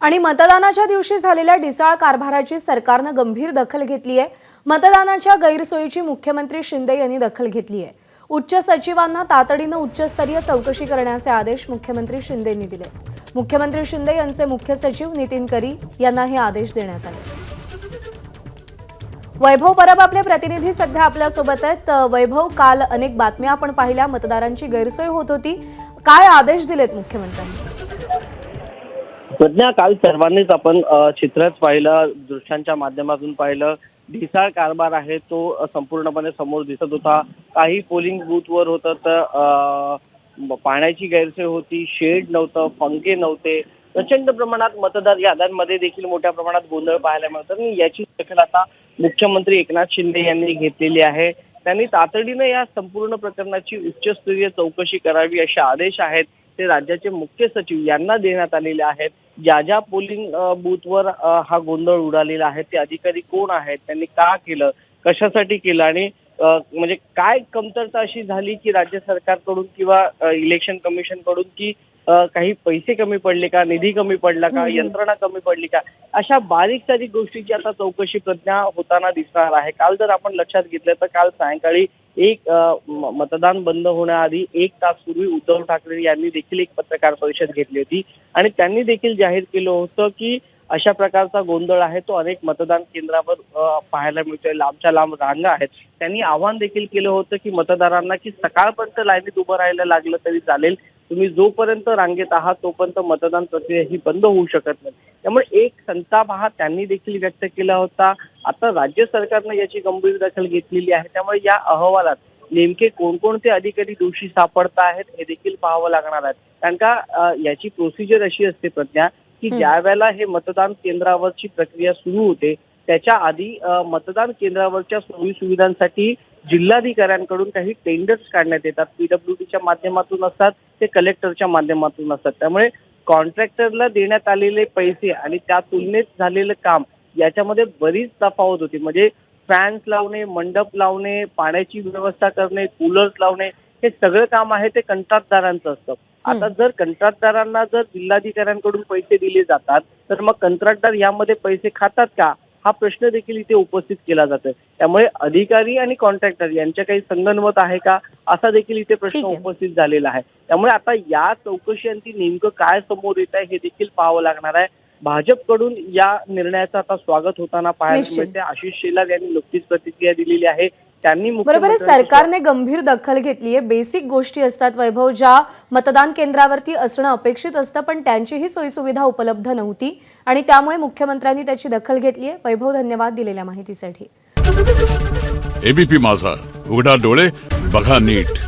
आणि मतदानाच्या दिवशी झालेल्या डिसाळ कारभाराची सरकारनं गंभीर दखल घेतली आहे. मतदानाच्या गैरसोयीची मुख्यमंत्री शिंदे यांनी दखल घेतली आहे. उच्च सचिवांना तातडीनं उच्चस्तरीय चौकशी करण्याचे आदेश मुख्यमंत्री शिंदेंनी दिले. मुख्यमंत्री शिंदे यांचे मुख्य सचिव नितीन करी यांना हे आदेश देण्यात आले. वैभव परब आपले प्रतिनिधी सध्या आपल्यासोबत आहेत. वैभव काल अनेक बातम्या आपण पाहिल्या. मतदारांची गैरसोय होत होती. काय आदेश दिलेत मुख्यमंत्र्यांनी? प्रज्ञा काल सर्वांनीच आपण चित्रच पाहिलं दृश्यांच्या माध्यमातून पाहिलं. ढिसाळ कारभार आहे तो संपूर्णपणे समोर दिसत होता. काही पोलिंग बूथवर होतं तर पाण्याची गैरसोय होती शेड नव्हतं पंखे नव्हते. प्रचंड प्रमाणात मतदार याद्यांमध्ये देखील मोठ्या प्रमाणात गोंधळ पाहायला मिळतात आणि याची दखल आता मुख्यमंत्री एकनाथ शिंदे यांनी घेतलेली आहे. त्यांनी तातडीनं या संपूर्ण प्रकरणाची उच्चस्तरीय चौकशी करावी असे आदेश आहेत. ते राज्याचे मुख्य सचिव यांना देण्यात आलेले आहेत. ज्या ज्या पोलिंग बूथवर हा गोंधळ उडालेला आहे ते अधिकारी कोण आहेत त्यांनी का केलं कशासाठी केलं आणि म्हणजे काय कमतरता अशी झाली की राज्य सरकारकडून किंवा इलेक्शन कमिशनकडून की काही पैसे कमी पडले का? निधी कमी पडला का. यंत्रणा कमी पडली का? अशा बारीक सारीक गोष्टीची आता चौकशी प्रज्ञा होताना दिसणार आहे. काल जर आपण लक्षात घेतलं तर काल सायंकाळी एक मतदान बंद होण्याआधी एक तास पूर्वी उद्धव ठाकरे यांनी देखील एक पत्रकार परिषद घेतली होती. आणि त्यांनी देखील जाहीर केलं होतं की अशा प्रकारचा गोंधळ आहे. तो अनेक मतदान केंद्रावर पाहायला मिळतोय. लांबच्या लांब रांगा आहेत. त्यांनी आवाहन देखील केलं होतं की मतदारांना की सकाळपर्यंत लाईनीत उभं राहायला लागलं तरी चालेल. तुम्ही जोपर्यंत रांगेत आहात तोपर्यंत मतदान प्रक्रिया ही बंद होऊ शकत नाही. त्यामुळे एक संताप हा त्यांनी देखील व्यक्त केला होता. आता राज्य सरकारनं याची गंभीर दखल घेतलेली आहे. त्यामुळे या अहवालात नेमके कोणकोणते अधिकारी दोषी सापडत आहेत हे देखील पाहावं लागणार आहे. कारण का याची प्रोसिजर अशी असते प्रज्ञा की. ज्या वेळेला हे मतदान केंद्रावरची प्रक्रिया सुरू होते त्याच्या आधी मतदान केंद्रावरच्या सोयी सुविधांसाठी जिल्हाधिकाऱ्यांकडून काही टेंडर्स काढण्यात येतात. पीडब्ल्यूडीच्या माध्यमातून असतात ते कलेक्टरच्या माध्यमातून असतात. त्यामुळे कॉन्ट्रॅक्टरला देण्यात आलेले पैसे आणि त्या तुलनेत झालेलं काम याच्यामध्ये बरीच तफावत होती. म्हणजे फॅन्स लावणे मंडप लावणे पाण्याची व्यवस्था करणे कूलर्स लावणे हे सगळं काम आहे ते कंत्राटदारांचं असतं. आता जर कंत्राटदारांना जर जिल्हाधिकाऱ्यांकडून पैसे दिले जातात तर मग कंत्राटदार यामध्ये पैसे खातात का? हा प्रश्न देखील इथे उपस्थित केला जातोय. त्यामुळे अधिकारी आणि कॉन्ट्रॅक्टर यांच्या काही संगनमत आहे का असा देखील इथे प्रश्न. उपस्थित झालेला आहे. त्यामुळे आता या चौकशीअंती नेमकं काय समोर येत आहे हे देखील पाहावं लागणार आहे. भाजपकडून या निर्णयाचं आता स्वागत होताना पाहायला. मिळते आशिष शेलार यांनी नुकतीच प्रतिक्रिया दिलेली आहे. त्यांनी बरोबर सरकारने गंभीर दखल घेतली आहे बेसिक गोष्टी असतात वैभव ज्या मतदान केंद्रावरती असणं अपेक्षित असतं पण त्यांचीही सोयीसुविधा उपलब्ध नव्हती आणि त्यामुळे मुख्यमंत्र्यांनी त्याची दखल घेतली आहे वैभव धन्यवाद दिलेल्या माहितीसाठी. एबीपी माझा. उघडा डोळे बघा नीट.